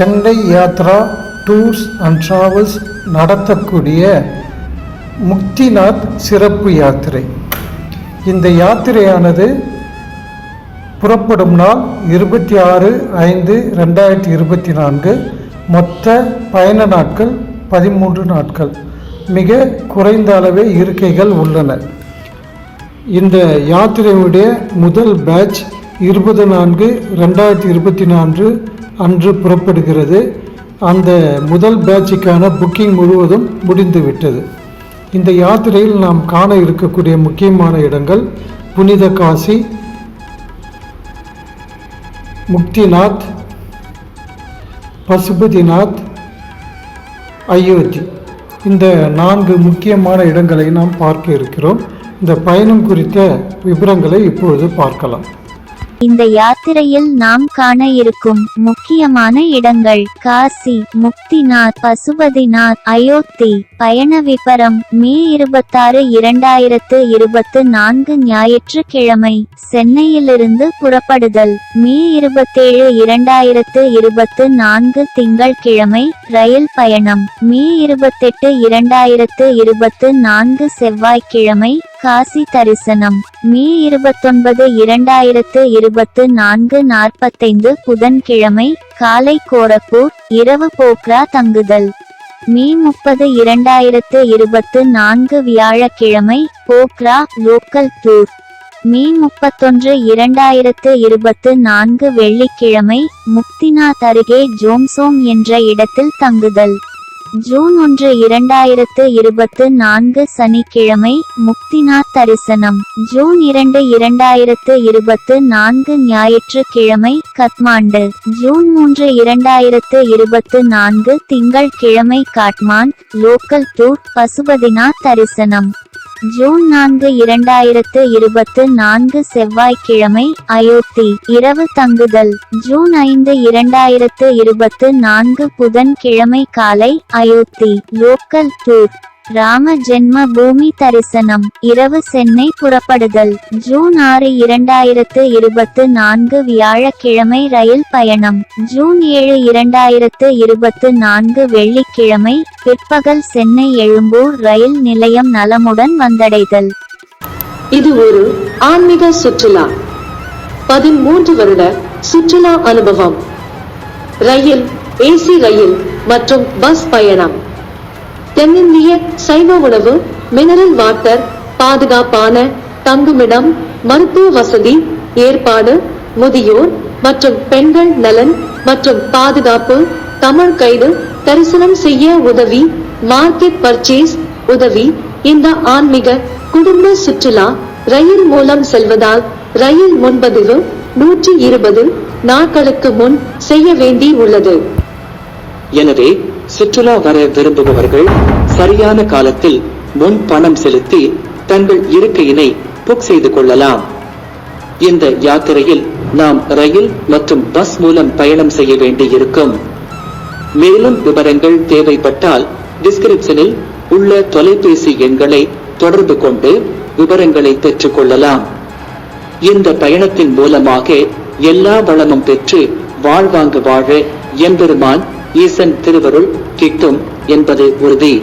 Chennai Yatra tours and travels நடத்தக்கூடிய முக்திநாத் சிறப்பு யாத்திரை. இந்த யாத்திரையானது புறப்படும் நாள் இருபத்தி ஆறு ஐந்து ரெண்டாயிரத்தி இருபத்தி நான்கு. மொத்த பயண நாட்கள் பதிமூன்று நாட்கள். மிக குறைந்த அளவே இருக்கைகள் உள்ளன. இந்த யாத்திரையுடைய முதல் பேட்ச் இருபது நான்கு ரெண்டாயிரத்தி இருபத்தி நான்கு அன்று புறப்படுகிறது. அந்த முதல் பேட்சுக்கான புக்கிங் முழுவதும் முடிந்து விட்டது இந்த யாத்திரையில் நாம் காண இருக்கக்கூடிய முக்கியமான இடங்கள் புனித காசி முக்திநாத் பசுபதிநாத் அயோத்தி. இந்த நான்கு முக்கியமான இடங்களை நாம் பார்க்க இருக்கிறோம். இந்த பயணம் குறித்த விவரங்களை இப்பொழுது பார்க்கலாம். இந்த யாத்திரையில் நாம் காண இருக்கும் முக்கியமான இடங்கள் காசி முக்திநாத் பசுபதிநாத் அயோத்தி பயண விபரம் மே இருபத்தாறு இரண்டாயிரத்து இருபத்து நான்கு ஞாயிற்றுக்கிழமை சென்னையிலிருந்து புறப்படுதல் மே இருபத்தேழு இரண்டாயிரத்து இருபத்து நான்கு திங்கட்கிழமை ரயில் பயணம் மே இருபத்தெட்டு இரண்டாயிரத்து இருபத்து நான்கு செவ்வாய்க்கிழமை காசி தரிசனம் மே இருபத்தொன்பது இரண்டாயிரத்து இருபத்து நான்கு நாற்பத்தைந்து புதன்கிழமை காலை கோரப்பூர் இரவு போக்ரா தங்குதல். மே முப்பது இரண்டாயிரத்து இருபத்து நான்கு வியாழக்கிழமை போக்ரா லோக்கல் டூர். மே முப்பத்தொன்று இரண்டாயிரத்து இருபத்து நான்கு வெள்ளிக்கிழமை முக்திநாத் அருகே ஜோம்சோம் என்ற இடத்தில் தங்குதல். ஜூன் ஒன்று இரண்டாயிரத்து இருபத்து நான்கு சனிக்கிழமை முக்திநாத் தரிசனம். ஜூன் இரண்டு இரண்டாயிரத்து இருபத்து நான்கு ஞாயிற்றுக்கிழமை கத்மாண்டு. ஜூன் மூன்று இரண்டாயிரத்து இருபத்து நான்கு திங்கள் கிழமை காட்மாண்ட் லோக்கல் டூர் பசுபதிநாத் தரிசனம். ஜூன் நான்கு இரண்டாயிரத்து இருபத்து நான்கு செவ்வாய்க்கிழமை அயோத்தி இரவு தங்குதல். ஜூன் ஐந்து இரண்டாயிரத்து இருபத்து நான்கு புதன் கிழமை காலை அயோத்தி லோக்கல் டூர் ராம ஜென்ம பூமி தரிசனம் இரவு சென்னை புறப்படுதல். ஜூன் ஆறு இரண்டாயிரத்து இருபத்து நான்கு வியாழக்கிழமை ரயில் பயணம். ஜூன் ஏழு இரண்டாயிரத்து இருபத்து நான்கு வெள்ளிக்கிழமை பிற்பகல் சென்னை எழும்பூர் ரயில் நிலையம் நலமுடன் வந்தடைதல். இது ஒரு ஆன்மீக சுற்றுலா. பதிமூன்று வருட சுற்றுலா அனுபவம். ரயில் ஏசி ரயில் மற்றும் பஸ் பயணம். தென்னிந்திய சைவ உணவு மினரல் வாட்டர் பாதுகாப்பான தங்குமிடம் மருத்துவ வசதி ஏற்பாடு முதியோர் மற்றும் பெண்கள் நலன் மற்றும் பாதுகாப்பு தமிழ் கைது தரிசனம் செய்ய உதவி மார்க்கெட் பர்ச்சேஸ் உதவி இந்த ஆன்மீக குடும்ப சுற்றுலா ரயில் மூலம் செல்வதால் ரயில் முன்பதிவு நூற்றி இருபது நாட்களுக்கு முன் செய்ய வேண்டி உள்ளது. எனவே சுற்றுலா வர விரும்புபவர்கள் சரியான காலத்தில் முன் பணம் செலுத்தி தங்கள் இருக்கையினை புக் செய்து கொள்ளலாம். இந்த யாத்திரையில் நாம் ரயில் மற்றும் பஸ் மூலம் பயணம் செய்ய வேண்டியிருக்கும். மேலும் விவரங்கள் தேவைப்பட்டால் டிஸ்கிரிப்ஷனில் உள்ள தொலைபேசி எண்களை தொடர்பு கொண்டு விவரங்களை பெற்றுக் கொள்ளலாம். இந்த பயணத்தின் மூலமாக எல்லா வளமும் பெற்று வாழ்வாங்கு வாழ எம்பெருமான் ஈசன் திருவருள் கிட்டும் என்பது உறுதி.